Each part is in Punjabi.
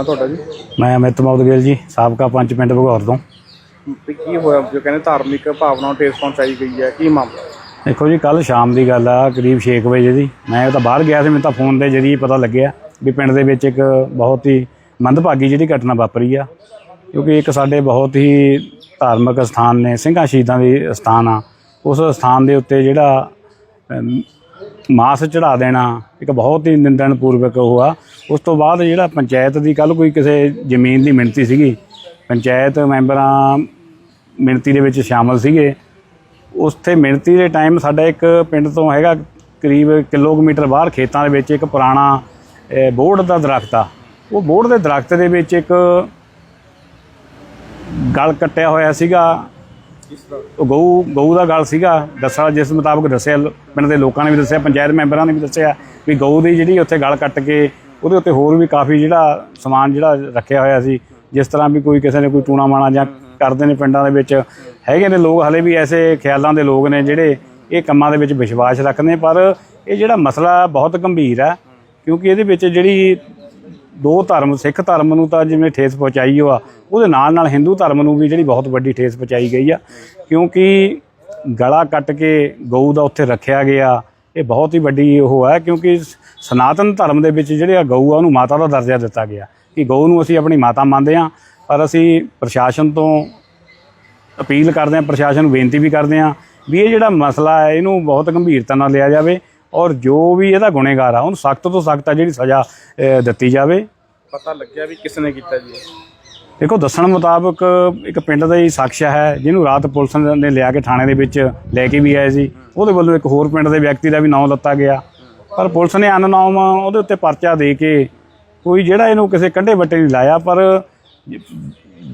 ਨਾਮ ਹੈ ਤੁਹਾਡਾ ਜੀ? ਮੈਂ ਅਮਿਤ ਮੌਦਗਿਲ ਜੀ ਸਾਬਕਾ ਪੰਚ ਪਿੰਡ ਭਗੌਰ ਤੋਂ। ਤੇ ਕੀ ਹੋਇਆ? ਜੋ ਕਹਿੰਦੇ ਧਾਰਮਿਕ ਭਾਵਨਾ ਠੇਸ ਪਹੁੰਚਾਈ ਗਈ ਹੈ ਕੀ ਮਾਮਲਾ? ਦੇਖੋ ਜੀ ਕੱਲ ਸ਼ਾਮ ਦੀ ਗੱਲ ਆ ਕਰੀਬ 6 ਵਜੇ ਦੀ। ਮੈਂ ਤਾਂ ਬਾਹਰ ਗਿਆ ਸੀ ਮੈਨੂੰ ਤਾਂ ਫੋਨ ਦੇ ਜਰੀਏ ਪਤਾ ਲੱਗਿਆ ਵੀ ਪਿੰਡ ਦੇ ਵਿੱਚ ਇੱਕ ਬਹੁਤ ਹੀ ਮੰਦਭਾਗੀ ਜਿਹੜੀ ਘਟਨਾ ਵਾਪਰੀ ਆ। ਕਿਉਂਕਿ ਇੱਕ ਸਾਡੇ ਬਹੁਤ ਹੀ ਧਾਰਮਿਕ ਸਥਾਨ ਨੇ ਸਿੰਘਾਂ ਸ਼ਹੀਦਾਂ ਦੇ ਸਥਾਨ ਆ। ਉਸ ਸਥਾਨ ਦੇ ਉੱਤੇ ਜਿਹੜਾ ਮਾਸ ਚੜਾ ਦੇਣਾ ਇੱਕ ਬਹੁਤ ਹੀ ਨਿੰਦਣਪੂਰਵਕ ਉਹ ਆ। ਉਸ ਤੋਂ ਬਾਅਦ ਜਿਹੜਾ ਪੰਚਾਇਤ ਦੀ ਕੱਲ ਕੋਈ ਕਿਸੇ ਜ਼ਮੀਨ ਦੀ ਮਿਣਤੀ ਸੀਗੀ ਪੰਚਾਇਤ ਮੈਂਬਰਾਂ ਮਿਣਤੀ ਦੇ ਵਿੱਚ ਸ਼ਾਮਲ ਸੀਗੇ। ਉੱਥੇ ਮਿਣਤੀ ਦੇ ਟਾਈਮ ਸਾਡਾ ਇੱਕ ਪਿੰਡ ਤੋਂ ਹੈਗਾ ਕਰੀਬ ਕਿਲੋਮੀਟਰ ਬਾਹਰ ਖੇਤਾਂ ਦੇ ਵਿੱਚ ਇੱਕ ਪੁਰਾਣਾ ਅਹ, ਦਾ ਦਰਖਤ ਆ। ਉਹ ਬੋਹੜ ਦੇ ਦਰਖਤ ਦੇ ਵਿੱਚ ਇੱਕ ਗਲ ਕੱਟਿਆ ਹੋਇਆ ਸੀਗਾ। ਉਹ ਗਊ ਗਊ ਦਾ ਗੱਲ ਸੀਗਾ ਦੱਸਿਆ ਜਿਸ ਮੁਤਾਬਕ ਦੱਸਿਆ ਪਿੰਡ ਦੇ ਲੋਕਾਂ ਨੇ ਵੀ ਦੱਸਿਆ, ਪੰਚਾਇਤ ਮੈਂਬਰਾਂ ਨੇ ਵੀ ਦੱਸਿਆ ਵੀ ਗਊ ਦੀ ਜਿਹੜੀ ਉੱਥੇ ਗਲ ਕੱਟ ਕੇ ਉਹਦੇ ਉੱਤੇ ਹੋਰ ਵੀ ਕਾਫੀ ਜਿਹੜਾ ਸਮਾਨ ਜਿਹੜਾ ਰੱਖਿਆ ਹੋਇਆ ਸੀ, ਜਿਸ ਤਰ੍ਹਾਂ ਵੀ ਕੋਈ ਕਿਸੇ ਨੇ ਕੋਈ ਟੂਣਾ ਮਾਣਾ ਜਾਂ ਕਰਦੇ ਨੇ ਪਿੰਡਾਂ ਦੇ ਵਿੱਚ, ਹੈਗੇ ਨੇ ਲੋਕ ਹਲੇ ਵੀ ਐਸੇ ਖਿਆਲਾਂ ਦੇ ਲੋਕ ਨੇ ਜਿਹੜੇ ਇਹ ਕੰਮਾਂ ਦੇ ਵਿੱਚ ਵਿਸ਼ਵਾਸ ਰੱਖਦੇ ਪਰ ਇਹ ਜਿਹੜਾ ਮਸਲਾ ਬਹੁਤ ਗੰਭੀਰ ਹੈ, ਕਿਉਂਕਿ ਇਹਦੇ ਵਿੱਚ ਜਿਹੜੀ ਦੋ ਧਰਮ, ਸਿੱਖ ਧਰਮ ਨੂੰ ਤਾਂ ਜਿਵੇਂ ਠੇਸ ਪਹੁੰਚਾਈ ਓ ਆ, ਉਹਦੇ ਨਾਲ ਨਾਲ ਹਿੰਦੂ ਧਰਮ ਨੂੰ ਵੀ ਜਿਹੜੀ ਬਹੁਤ ਵੱਡੀ ਠੇਸ ਪਹੁੰਚਾਈ ਗਈ ਆ। ਕਿਉਂਕਿ ਗਲਾ ਕੱਟ ਕੇ ਗਊ ਦਾ ਉੱਥੇ ਰੱਖਿਆ ਗਿਆ, ਇਹ ਬਹੁਤ ਹੀ ਵੱਡੀ ਉਹ ਹੈ, ਕਿਉਂਕਿ ਸਨਾਤਨ ਧਰਮ ਦੇ ਵਿੱਚ ਜਿਹੜੇ ਆ ਗਊ ਆ, ਉਹਨੂੰ ਮਾਤਾ ਦਾ ਦਰਜਾ ਦਿੱਤਾ ਗਿਆ। ਕਿ ਗਊ ਨੂੰ ਅਸੀਂ ਆਪਣੀ ਮਾਤਾ ਮੰਨਦੇ ਆ, ਪਰ ਅਸੀਂ ਪ੍ਰਸ਼ਾਸਨ ਤੋਂ ਅਪੀਲ ਕਰਦੇ ਹਾਂ ਪ੍ਰਸ਼ਾਸਨ ਨੂੰ ਬੇਨਤੀ ਵੀ ਕਰਦੇ ਹਾਂ ਵੀ ਇਹ ਜਿਹੜਾ ਮਸਲਾ ਹੈ, ਇਹਨੂੰ ਬਹੁਤ ਗੰਭੀਰਤਾ ਨਾਲ ਲਿਆ ਜਾਵੇ। ਔਰ ਜੋ ਵੀ ਇਹਦਾ ਗੁਨੇਗਾਰ ਆ ਉਹਨੂੰ ਸਖਤ ਤੋਂ ਸਖਤ ਆ ਜਿਹੜੀ ਸਜ਼ਾ ਦਿੱਤੀ ਜਾਵੇ। ਪਤਾ ਲੱਗਿਆ ਵੀ ਕਿਸ ਨੇ ਕੀਤਾ ਜੀ? ਦੇਖੋ ਦੱਸਣ ਮੁਤਾਬਕ ਇੱਕ ਪਿੰਡ ਦਾ ਹੀ ਸ਼ਖਸ ਹੈ ਜਿਹਨੂੰ ਰਾਤ ਪੁਲਿਸ ਨੇ ਲਿਆ ਕੇ ਥਾਣੇ ਦੇ ਵਿੱਚ ਲੈ ਕੇ ਵੀ ਆਏ ਸੀ। ਉਹਦੇ ਵੱਲੋਂ ਇੱਕ ਹੋਰ ਪਿੰਡ ਦੇ ਵਿਅਕਤੀ ਦਾ ਵੀ ਨਾਮ ਲੱਤਾ ਗਿਆ। ਪਰ ਪੁਲਿਸ ਨੇ ਅਨਨਾਮ ਉਹਦੇ ਉੱਤੇ ਪਰਚਾ ਦੇ ਕੇ ਕੋਈ ਜਿਹੜਾ ਇਹਨੂੰ ਕਿਸੇ ਕੰਢੇ ਵੱਟੇ ਨਹੀਂ ਲਾਇਆ ਪਰ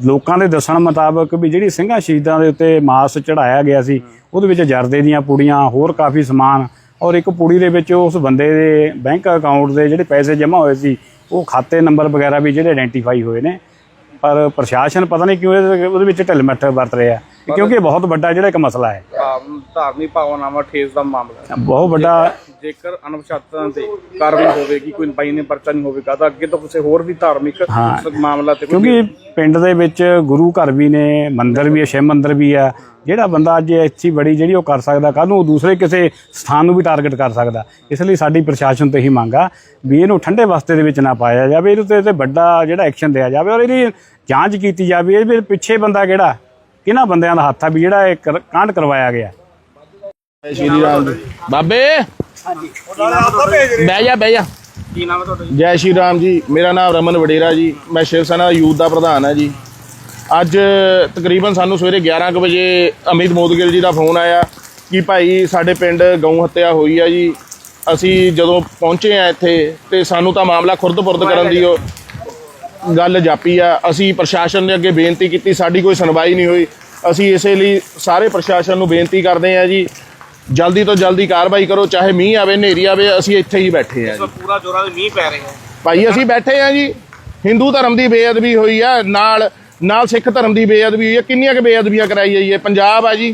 ਲੋਕਾਂ ਦੇ ਦੱਸਣ ਮੁਤਾਬਕ ਵੀ ਜਿਹੜੀ ਸਿੰਘਾਂ ਸ਼ਹੀਦਾਂ ਦੇ ਉੱਤੇ ਮਾਸ ਚੜਾਇਆ ਗਿਆ ਸੀ ਉਹਦੇ ਵਿੱਚ ਜਰਦੇ ਦੀਆਂ ਪੁੜੀਆਂ ਹੋਰ ਕਾਫੀ ਸਮਾਨ ਔਰ ਇੱਕ ਪੁੜੀ ਦੇ ਵਿੱਚ ਉਸ ਬੰਦੇ ਦੇ ਬੈਂਕ ਅਕਾਊਂਟ ਦੇ ਜਿਹੜੇ ਪੈਸੇ ਜਮ੍ਹਾਂ ਹੋਏ ਸੀ, ਉਹ ਖਾਤੇ ਨੰਬਰ ਵਗੈਰਾ ਵੀ ਜਿਹੜੇ ਆਇਡੈਂਟੀਫਾਈ ਹੋਏ ਨੇ। ਪਰ ਪ੍ਰਸ਼ਾਸਨ ਪਤਾ ਨਹੀਂ ਕਿਉਂ ਇਹਦੇ ਉਹਦੇ ਵਿੱਚ ਢਿੱਲ ਮੱਠ ਵਰਤ ਰਿਹਾ। ਕਿਉਂਕਿ ਇਹ ਬਹੁਤ ਵੱਡਾ ਜਿਹੜਾ ਇੱਕ ਮਸਲਾ ਹੈ। ਧਾਰਮਿਕ ਭਾਵਨਾਵਾਂ ਠੇਸ ਦਾ ਮਾਮਲਾ ਹੈ। ਬਹੁਤ ਵੱਡਾ ਜੇਕਰ ਅਨੁਸ਼ਾਸਨ ਤੇ ਕਾਰਵਾਈ ਹੋਵੇਗੀ ਕੋਈ ਬਾਈ ਨੇ ਪਰਚਾ ਨਹੀਂ ਹੋਵੇਗਾ ਤਾਂ ਅੱਗੇ ਤੋਂ ਕਿਸੇ ਹੋਰ ਵੀ ਧਾਰਮਿਕ ਮਾਮਲਾ ਤੇ ਕੋਈ ਕਿਉਂਕਿ ਪਿੰਡ ਦੇ ਵਿੱਚ ਗੁਰੂ ਘਰ ਵੀ ਨੇ ਮੰਦਿਰ ਵੀ ਹੈ ਸ਼ਿਵ ਮੰਦਿਰ ਵੀ ਹੈ। ਜਿਹੜਾ ਬੰਦਾ ਅੱਜ ਇੱਥੇ ਬੜੀ ਜਿਹੜੀ ਉਹ ਕਰ ਸਕਦਾ ਕੱਲ ਨੂੰ ਉਹ ਦੂਸਰੇ ਕਿਸੇ ਸਥਾਨ ਨੂੰ ਵੀ ਟਾਰਗੇਟ ਕਰ ਸਕਦਾ। ਇਸ ਲਈ ਸਾਡੀ ਪ੍ਰਸ਼ਾਸਨ ਤੋਂ ਇਹੀ ਮੰਗ ਵੀ ਇਹਨੂੰ ਠੰਡੇ ਵਸਤੇ ਦੇ ਵਿੱਚ ਨਾ ਪਾਇਆ ਜਾਵੇ ਇਹਦੇ ਉੱਤੇ ਤੇ ਵੱਡਾ ਜਿਹੜਾ ਐਕਸ਼ਨ ਲਿਆ ਜਾਵੇ ਔਰ ਇਹਦੀ ਜਾਂਚ ਕੀਤੀ ਜਾਵੇ ਇਹਦੇ ਪਿੱਛੇ ਬੰਦਾ ਕਿਹੜਾ? ਕਿਹਨਾਂ ਬੰਦਿਆਂ ਦਾ ਹੱਥ ਆ ਵੀ ਜਿਹੜਾ ਇਹ ਕਰ- ਕਾਂਡ ਕਰਵਾਇਆ ਗਿਆ। ਸ਼੍ਰੀ ਰਾਮ ਜੀ। ਬਾਬੇ! ਬਹਿ ਜਾ ਬਹਿ ਜਾ। ਜੀ? ਜੈ ਸ਼੍ਰੀ ਰਾਮ ਜੀ। ਮੇਰਾ ਨਾਮ ਰਮਨ ਵਡੇਰਾ ਜੀ। ਮੈਂ ਸ਼ਿਵ ਸੈਨਾ ਯੂਥ ਦਾ ਪ੍ਰਧਾਨ ਹਾਂ ਜੀ। ਅੱਜ ਤਕਰੀਬਨ ਸਾਨੂੰ ਸਵੇਰੇ 11 ਕੁ ਵਜੇ ਅਮਿਤ ਮੋਦਗਿਲ ਜੀ ਦਾ ਫੋਨ ਆਇਆ ਕਿ ਭਾਈ ਸਾਡੇ ਪਿੰਡ ਗਊ ਹੱਤਿਆ ਹੋਈ ਆ ਜੀ। ਅਸੀਂ ਜਦੋਂ ਪਹੁੰਚੇ ਆ ਇੱਥੇ ਤੇ ਸਾਨੂੰ ਤਾਂ ਮਾਮਲਾ ਖੁਰਦ-ਪੁਰਦ ਕਰਨ ਦੀ ਉਹ ਗੱਲ ਜਾਪੀ ਆ। ਅਸੀਂ ਪ੍ਰਸ਼ਾਸਨ ਦੇ ਅੱਗੇ ਬੇਨਤੀ ਕੀਤੀ ਸਾਡੀ ਕੋਈ ਸੁਣਵਾਈ ਨਹੀਂ ਹੋਈ। ਅਸੀਂ ਇਸੇ ਲਈ ਸਾਰੇ ਪ੍ਰਸ਼ਾਸਨ ਨੂੰ ਬੇਨਤੀ ਕਰਦੇ ਆ ਜੀ ਜਲਦੀ ਤੋਂ ਜਲਦੀ ਕਾਰਵਾਈ ਕਰੋ ਚਾਹੇ ਮੀਂਹ ਆਵੇ ਹਨੇਰੀ ਆਵੇ ਅਸੀਂ ਇੱਥੇ ਹੀ ਬੈਠੇ ਆ ਜੀ। ਪੂਰਾ ਜੋਰਾਂ ਦੇ ਮੀਂਹ ਪੈ ਰਹੇ ਹੈ ਭਾਈ ਅਸੀਂ ਬੈਠੇ ਆ ਜੀ। ਹਿੰਦੂ ਧਰਮ ਦੀ ਬੇਅਦਬੀ ਹੋਈ ਆ ਨਾਲ ਨਾਲ ਸਿੱਖ ਧਰਮ ਦੀ ਬੇਅਦਬੀ ਹੋਈ ਆ। ਕਿੰਨੀਆਂ ਕੁ ਬੇਅਦਬੀਆਂ ਕਰਾਈ ਜਾਈ ਹੈ ਪੰਜਾਬ ਆ ਜੀ।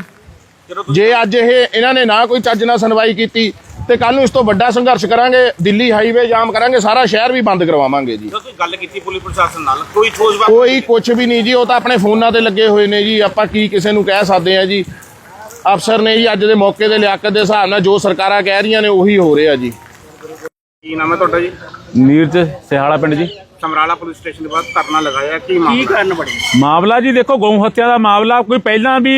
ਜੇ ਅੱਜ ਇਹ ਇਹਨਾਂ ਨੇ ਨਾ ਕੋਈ ਚੱਜ ਨਾਲ ਸੁਣਵਾਈ ਕੀਤੀ ਤੇ ਕੱਲ ਨੂੰ ਇਸ ਤੋਂ ਵੱਡਾ ਸੰਘਰਸ਼ ਕਰਾਂਗੇ ਦਿੱਲੀ ਹਾਈਵੇ ਜਾਮ ਕਰਾਂਗੇ ਸਾਰਾ ਸ਼ਹਿਰ ਵੀ ਬੰਦ ਕਰਵਾਵਾਂਗੇ ਜੀ। ਤੁਸੀਂ ਗੱਲ ਕੀਤੀ ਪੁਲਿਸ ਪ੍ਰਸ਼ਾਸਨ ਨਾਲ ਕੋਈ ਠੋਸ ਬਾਤ ਕੋਈ ਕੁਝ ਵੀ ਨਹੀਂ ਜੀ ਉਹ ਤਾਂ ਆਪਣੇ ਫੋਨਾਂ ਤੇ ਲੱਗੇ ਹੋਏ ਨੇ ਜੀ ਆਪਾਂ ਕੀ ਕਿਸੇ ਨੂੰ ਕਹਿ ਸਕਦੇ ਆ ਜੀ। ਅਫਸਰ ਨੇ ਜੀ ਅੱਜ ਦੇ ਮੌਕੇ ਦੇ ਲਿਆਕਤ ਦੇ ਹਿਸਾਬ ਨਾਲ ਜੋ ਸਰਕਾਰਾਂ ਕਹਿ ਰਹੀਆਂ ਨੇ ਉਹੀ ਹੋ ਰਿਹਾ ਜੀ। ਕੀ ਨਾਮ ਹੈ ਤੁਹਾਡਾ ਜੀ? ਨੀਰਜ ਸਿਹਾਲਾ ਪਿੰਡ ਜੀ। ਸਮਰਾਲਾ ਪੁਲਿਸ ਸਟੇਸ਼ਨ ਦੇ ਬਾਅਦ ਧਰਨਾ ਲਗਾਇਆ ਕੀ ਮਾਮਲਾ? ਕੀ ਕਰਨ ਬੜੀ ਮਾਮਲਾ ਜੀ ਦੇਖੋ ਗਊ ਹੱਤਿਆ ਦਾ ਮਾਮਲਾ ਕੋਈ ਪਹਿਲਾਂ ਵੀ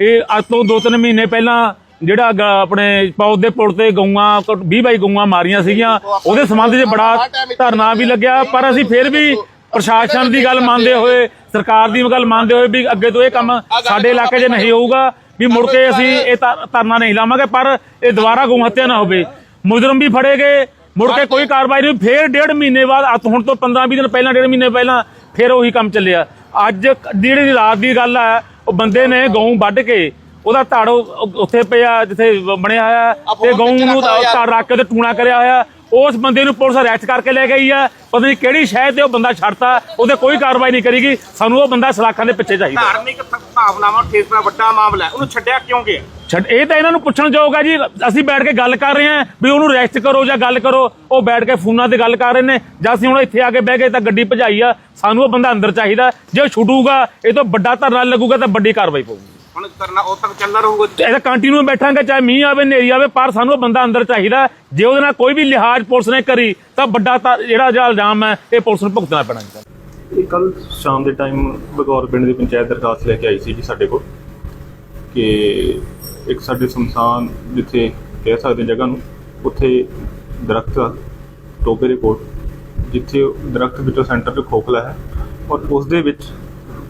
ਇਹ ਅੱਜ ਤੋਂ 2-3 ਮਹੀਨੇ ਪਹਿਲਾਂ ਜਿਹੜਾ ਗ- ਆਪਣੇ ਪੌਦ ਦੇ ਪੁਲ ਤੇ ਗਊਆਂ 20 ਬਾਈ ਗਊਆਂ ਮਾਰੀਆਂ ਸੀਗੀਆਂ, ਉਹਦੇ ਸੰਬੰਧ 'ਚ ਬੜਾ ਧਰਨਾ ਵੀ ਲੱਗਿਆ, ਪਰ ਅਸੀਂ ਫਿਰ ਵੀ ਪ੍ਰਸ਼ਾਸਨ ਦੀ ਗੱਲ ਮੰਨਦੇ ਹੋਏ, ਸਰਕਾਰ ਦੀ ਗੱਲ ਮੰਨਦੇ ਹੋਏ ਵੀ ਅੱਗੇ ਤੋਂ ਇਹ ਕੰਮ ਸਾਡੇ ਇਲਾਕੇ 'ਚ ਨਹੀਂ ਹੋਊਗਾ, ਵੀ ਮੁੜ ਕੇ ਅਸੀਂ ਇਹ ਧਰ- ਧਰਨਾ ਨਹੀਂ ਲਾਵਾਂਗੇ, ਪਰ ਇਹ ਦੁਬਾਰਾ ਗਊ ਹੱਤਿਆ ਨਾ ਹੋਵੇ। ਮੁਜਰਮ ਵੀ ਫੜੇ ਗਏ, ਮੁੜ ਕੇ ਕੋਈ ਕਾਰਵਾਈ ਨਹੀਂ ਫਿਰ ਡੇਢ ਮਹੀਨੇ ਬਾਅਦ, ਅੱਜ ਹੁਣ ਤੋਂ 15-20 ਦਿਨ ਪਹਿਲਾਂ, ਡੇਢ ਮਹੀਨੇ ਪਹਿਲਾਂ, ਫਿਰ ਉਹੀ ਕੰਮ ਚੱਲਿਆ। ਅੱਜ ਜਿਹੜੀ ਰਾਤ ਦੀ ਗੱਲ ਹੈ, ਉਹ ਬੰਦੇ ਨੇ ਗਊ ਵੱਢ ਕੇ ਉਹਦਾ ਧੜ ਉਹ- ਉੱਥੇ ਪਿਆ ਜਿੱਥੇ ਬਣਿਆ ਹੋਇਆ ਤੇ ਗਊ ਨੂੰ ਧੜ ਰੱਖ ਕੇ ਤੇ ਟੂਣਾ ਕਰਿਆ ਹੋਇਆ ਉਸ ਬੰਦੇ ਨੂੰ ਪੁਲਿਸ ਅਰੈਸਟ ਕਰਕੇ ਲੈ ਗਈ ਆ ਪਤਾ ਨਹੀਂ ਕਿਹੜੀ ਸ਼ਹਿਰ ਤੇ ਉਹ ਬੰਦਾ ਛੱਡਤਾ ਉਹਦੇ ਕੋਈ ਕਾਰਵਾਈ ਨਹੀਂ ਕਰੀਗੀ। ਸਾਨੂੰ ਉਹ ਬੰਦਾ ਸਲਾਖਾਂ ਦੇ ਪਿੱਛੇ ਚਾਹੀਦਾ। ਧਾਰਮਿਕ ਭਾਵਨਾਵਾਂ ਠੇਸ ਦਾ ਵੱਡਾ ਮਾਮਲਾ ਹੈ। ਉਹਨੂੰ ਛੱਡਿਆ ਕਿਉਂ ਗਿਆ? ਛੱਡ ਇਹ ਤਾਂ ਇਹਨਾਂ ਨੂੰ ਪੁੱਛਣ ਯੋਗ ਆ ਜੀ। ਅਸੀਂ ਬੈਠ ਕੇ ਗੱਲ ਕਰ ਰਹੇ ਹਾਂ ਵੀ ਉਹਨੂੰ ਰੈਸਟ ਕਰੋ ਜਾਂ ਗੱਲ ਕਰੋ। ਉਹ ਬੈਠ ਕੇ ਫੋਨਾਂ ਤੇ ਗੱਲ ਕਰ ਰਹੇ ਨੇ। ਜਾਂ ਅਸੀਂ ਹੁਣ ਇੱਥੇ ਆ ਕੇ ਬਹਿ ਗਏ ਤਾਂ ਗੱਡੀ ਭਜਾਈ ਆ। ਸਾਨੂੰ ਉਹ ਬੰਦਾ ਅੰਦਰ ਚਾਹੀਦਾ। ਜੇ ਉਹ ਛੁੱਟੂਗਾ ਇਹ ਤੋਂ ਵੱਡਾ ਧਰਨਾ ਲੱਗੂਗਾ ਤਾਂ ਵੱਡੀ ਕਾਰਵਾਈ ਪਊਗੀ। ਹੁਣ ਕਰਨਾ ਉਹ ਤੱਕ ਚੱਲਦਾ ਰਹੂਗਾ ਤੇ ਇਹਦਾ ਕੰਟੀਨਿਊ ਬੈਠਾਂਗੇ ਚਾਹੇ ਮੀਂਹ ਆਵੇ ਹਨੇਰੀ ਆਵੇ ਪਰ ਸਾਨੂੰ ਉਹ ਬੰਦਾ ਅੰਦਰ ਚਾਹੀਦਾ। ਜੇ ਉਹਦੇ ਨਾਲ ਕੋਈ ਵੀ ਲਿਹਾਜ਼ ਪੁਲਿਸ ਨੇ ਕਰੀ ਤਾਂ ਵੱਡਾ ਤਾਂ ਜਿਹੜਾ ਜਿਹੜਾ ਇਲਜ਼ਾਮ ਹੈ ਇਹ ਪੁਲਿਸ ਨੂੰ ਭੁਗਤਣਾ ਪੈਣਾ ਜੀ। ਇਹ ਕੱਲ ਸ਼ਾਮ ਦੇ ਟਾਈਮ ਬਗੌਰ ਪਿੰਡ ਦੀ ਪੰਚਾਇਤ ਦਰਖਾਸਤ ਲੈ ਕੇ ਆਈ ਸੀ ਜੀ ਸਾਡੇ ਕੋਲ ਕਿ ਇੱਕ ਸਾਡੇ ਸਮਸਾਨ ਜਿੱਥੇ ਕਹਿ ਸਕਦੇ ਜਗ੍ਹਾ ਨੂੰ ਉੱਥੇ ਦਰਖਤ ਟੋਬੇ ਦੇ ਕੋਲ ਜਿੱਥੇ ਦਰਖਤ ਵਿੱਚੋਂ ਸੈਂਟਰ 'ਚ ਖੋਖਲਾ ਹੈ ਔਰ ਉਸ ਦੇ ਵਿੱਚ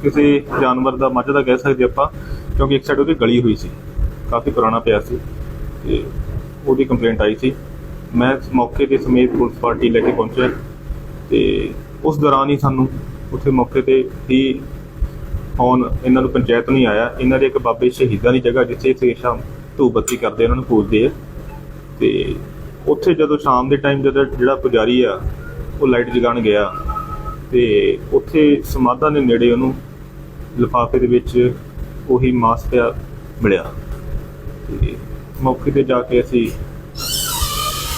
ਕਿਸੇ ਜਾਨਵਰ ਦਾ ਮੱਝ ਦਾ ਕਹਿ ਸਕਦੇ ਆਪਾਂ ਕਿਉਂਕਿ ਇੱਕ ਸਾਈਡ ਉਹਦੀ ਗਲੀ ਹੋਈ ਸੀ, ਕਾਫੀ ਪੁਰਾਣਾ ਪਿਆ ਸੀ ਤੇ ਉਹਦੀ ਕੰਪਲੇਂਟ ਆਈ ਸੀ। ਮੈਂ ਮੌਕੇ ਤੇ ਸਮੇਤ ਪੁਲਿਸ ਪਾਰਟੀ ਲੈ ਕੇ ਪਹੁੰਚਿਆ ਤੇ ਉਸ ਦੌਰਾਨ ਹੀ ਸਾਨੂੰ ਉੱਥੇ ਮੌਕੇ ਤੇ ਹੀ ਫੋਨ ਇਹਨਾਂ ਨੂੰ ਪੰਚਾਇਤ ਨਹੀਂ ਆਇਆ। ਇਹਨਾਂ ਦੇ ਇੱਕ ਬਾਬੇ ਸ਼ਹੀਦਾਂ ਦੀ ਜਗ੍ਹਾ ਜਿੱਥੇ ਸਵੇਰ ਸ਼ਾਮ ਧੂਪ ਬੱਤੀ ਕਰਦੇ ਉਹਨਾਂ ਨੂੰ ਪੂਜਦੇ ਆ। ਤੇ ਉੱਥੇ ਜਦੋਂ ਸ਼ਾਮ ਦੇ ਟਾਈਮ ਜਦੋਂ ਜਿਹੜਾ ਪੁਜਾਰੀ ਆ, ਉਹ ਲਾਈਟ ਜਗਾਉਣ ਗਿਆ ਤੇ ਉੱਥੇ ਸਮਾਧਾਂ ਦੇ ਨੇੜੇ ਉਹਨੂੰ ਲਿਫਾਫੇ ਦੇ ਵਿੱਚ ਉਹੀ ਮਾਸ ਪਿਆ ਮਿਲਿਆ। ਤੇ ਮੌਕੇ ਤੇ ਜਾ ਕੇ ਅਸੀਂ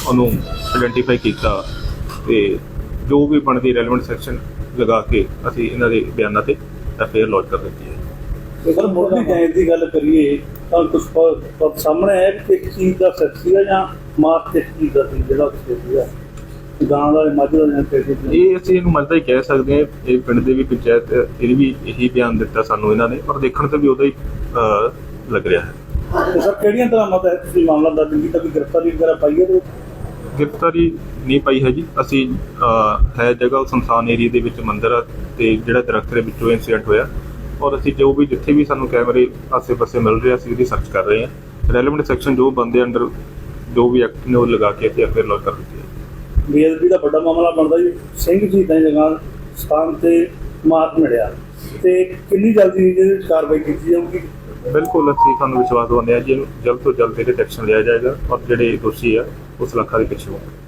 ਉਹਨੂੰ ਆਇਡੈਂਟੀਫਾਈ ਕੀਤਾ ਤੇ ਜੋ ਵੀ ਬਣਦੀ ਰੈਲੇਵੈਂਟ ਸੈਕਸ਼ਨ ਲਗਾ ਕੇ ਅਸੀਂ ਇਹਨਾਂ ਦੇ ਬਿਆਨਾਂ ਤੇ ਐਫਆਈਆਰ ਲੌਂਚ ਕਰ ਦਿੱਤੀ ਹੈ। ਅਗਰ ਮੁੱਢਲੀ ਜਾਂਚ ਦੀ ਗੱਲ ਕਰੀਏ, ਤਾਂ ਕੁਝ ਸਾਹਮਣੇ ਹੈ ਕਿ ਇੱਕ ਚੀਜ਼ ਦਾ ਸੱਚ ਸੀਗਾ ਜਾਂ ਮਾਰ ਚੀਜ਼ ਦਾ ਜਿਹੜਾ ਉੱਥੇ ਸੀਗਾ? ਗਾਂ ਦਾ ਮੱਝ ਦਾ ਜਾਂ ਕਿਸੇ ਦਾ ਇਹ ਅਸੀਂ ਇਹਨੂੰ ਮਜ਼ਦਾ ਹੀ ਕਹਿ ਸਕਦੇ ਹਾਂ ਇਹ ਪਿੰਡ ਦੇ ਵੀ ਪੰਚਾਇਤ ਇਹਨੇ ਵੀ ਇਹੀ ਬਿਆਨ ਦਿੱਤਾ ਸਾਨੂੰ ਇਹਨਾਂ ਨੇ ਔਰ ਦੇਖਣ ਤੇ ਵੀ ਉਹਦਾ ਹੀ ਅਹ, ਲੱਗ ਰਿਹਾ ਹੈ। ਤੇ ਸਰ ਕਿਹੜੀਆਂ ਤਰ੍ਹਾਂ ਮਤ ਤੁਸੀਂ ਮਾਮਲਾ ਦਰਜ ਕੀਤਾ ਵੀ ਗ੍ਰਿਫਤਾਰੀ ਵਗੈਰਾ ਪਾਈ ਹੈ ਤੇ ਗ੍ਰਿਫਤਾਰੀ ਨਹੀਂ ਪਾਈ ਹੈ ਜੀ। ਅਸੀਂ ਅਹ, ਹੈ ਜਗ੍ਹਾ ਸੁਨਸਾਨ ਏਰੀਆ ਦੇ ਵਿੱਚ ਮੰਦਿਰ ਆ ਤੇ ਜਿਹੜਾ ਦਰਖਤ ਦੇ ਵਿੱਚੋਂ ਇਨਸੀਡੈਂਟ ਹੋਇਆ। ਔਰ ਅਸੀਂ ਜੋ ਵੀ ਜਿੱਥੇ ਵੀ ਸਾਨੂੰ ਕੈਮਰੇ ਆਸੇ-ਪਾਸੇ ਮਿਲ ਰਹੇ ਅਸੀਂ ਉਹਦੀ ਸਰਚ ਕਰ ਰਹੇ ਹਾਂ ਰੈਲੇਵੈਂਟ ਸੈਕਸ਼ਨ ਜੋ ਬੰਦੇ ਅੰਡਰ ਜੋ ਵੀ ਐਕਟ ਨੇ ਉਹ ਲਗਾ ਕੇ ਅਸੀਂ ਫਿਰ ਲੌਂਚ ਕਰ ਦਿੱਤੀ ਹੈ। ਬੇਅਦਬੀ ਦਾ ਵੱਡਾ ਮਾਮਲਾ ਬਣਦਾ ਜੀ। ਸਿੰਘ ਜੀ ਦੀ ਜਗ੍ਹਾ ਸਥਾਨ ਤੇ ਮਾਰ ਮਿਲਿਆ। ਤੇ ਕਿੰਨੀ ਜਲਦੀ ਇਹਦੇ ਵਿੱਚ ਕਾਰਵਾਈ ਕੀਤੀ ਜਾਊਗੀ? ਬਿਲਕੁਲ, ਅਸੀਂ ਤੁਹਾਨੂੰ ਵਿਸ਼ਵਾਸ ਦਵਾਉਂਦੇ ਹਾਂ ਜੀ, ਇਹਨੂੰ ਜਲਦ ਤੋਂ ਜਲਦ ਇਹਦੇ ਐਕਸ਼ਨ ਲਿਆ ਜਾਏਗਾ। ਔਰ ਜਿਹੜੇ ਦੋਸ਼ੀ ਆ ਉਸ ਲੱਖਾਂ ਦੇ ਪਿੱਛੇ ਹੋਣਗੇ।